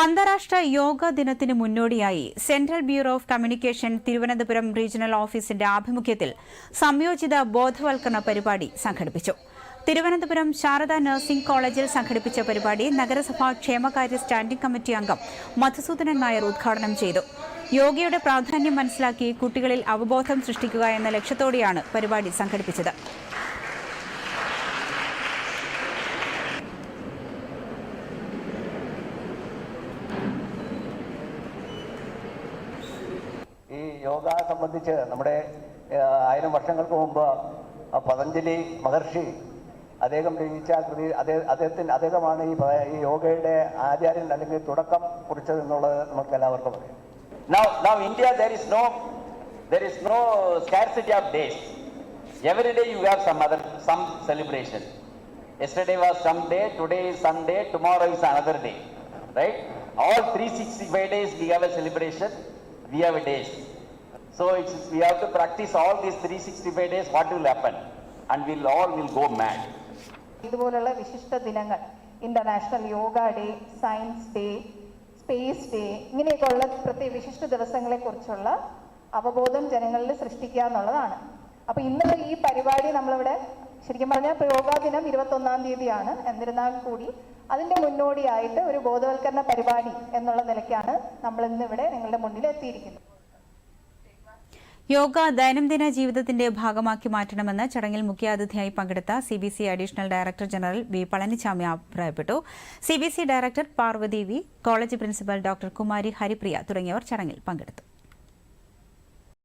അന്താരാഷ്ട്ര യോഗ ദിനത്തിന് മുന്നോടിയായി central bureau of communication Thiruvananthapuram regional ഓഫീസിന്റെ ആഭിമുഖ്യത്തിൽ സംയോജിത ബോധവൽക്കരണ പരിപാടി സംഘടിപ്പിച്ചു. തിരുവനന്തപുരം ശാരദ നഴ്സിംഗ് കോളേജിൽ സംഘടിപ്പിച്ച പരിപാടി നഗരസഭാ ക്ഷേമകാര്യ സ്റ്റാൻഡിംഗ് കമ്മിറ്റി അംഗം മധുസൂദനൻ നായർ ഉദ്ഘാടനം ചെയ്തു. യോഗയുടെ പ്രാധാന്യം മനസ്സിലാക്കി കുട്ടികളിൽ അവബോധം സൃഷ്ടിക്കുക എന്ന ലക്ഷ്യത്തോടെയാണ് പരിപാടി സംഘടിപ്പിച്ചത് ഈ യോഗ സംബന്ധിച്ച് നമ്മുടെ ആയിരം വർഷങ്ങൾക്ക് മുമ്പ് പതഞ്ജലി മഹർഷി അദ്ദേഹം രചിച്ച കൃതി അദ്ദേഹ- അദ്ദേഹത്തിന് അദ്ദേഹമാണ് ഈ ഈ യോഗയുടെ ആചാര്യൻ അല്ലെങ്കിൽ തുടക്കം കുറിച്ചത് എന്നുള്ളത് നമുക്ക് എല്ലാവർക്കും അറിയാം Now, now India, there is no, there is no scarcity of days. Every day you have some other, some celebration. Yesterday was some day, today is Sunday, tomorrow is another day, right? All 365 days we have a celebration, we have a days. So it's, we have to practice all these 365 days, what will happen? And we'll all will go mad. ഇതുപോലുള്ള വിശിഷ്ട ദിനങ്ങൾ international yoga day science day space day ഇങ്ങനെയൊക്കെയുള്ള പ്രത്യേക വിശിഷ്ട ദിവസങ്ങളെ കുറിച്ചുള്ള അവബോധം ജനങ്ങളിൽ സൃഷ്ടിക്കുക എന്നുള്ളതാണ് അപ്പൊ ഇന്ന് ഈ പരിപാടി നമ്മളിവിടെ ശരിക്കും പറഞ്ഞാൽ യോഗാ ദിനം ഇരുപത്തൊന്നാം തീയതിയാണ് എന്നിരുന്നാൽ കൂടി അതിന്റെ മുന്നോടിയായിട്ട് ഒരു ബോധവൽക്കരണ പരിപാടി എന്നുള്ള നിലയ്ക്കാണ് നമ്മൾ ഇന്നിവിടെ നിങ്ങളുടെ മുന്നിൽ എത്തിയിരിക്കുന്നത് യോഗ ദൈനംദിന ജീവിതത്തിന്റെ ഭാഗമാക്കി മാറ്റണമെന്ന് ചടങ്ങിൽ മുഖ്യാതിഥിയായി പങ്കെടുത്ത C B C additional director general V Palaniswami അഭിപ്രായപ്പെട്ടു. C B C director Parvathi V college principal doctor Kumari Haripriya തുടങ്ങിയവർ ചടങ്ങിൽ പങ്കെടുത്തു.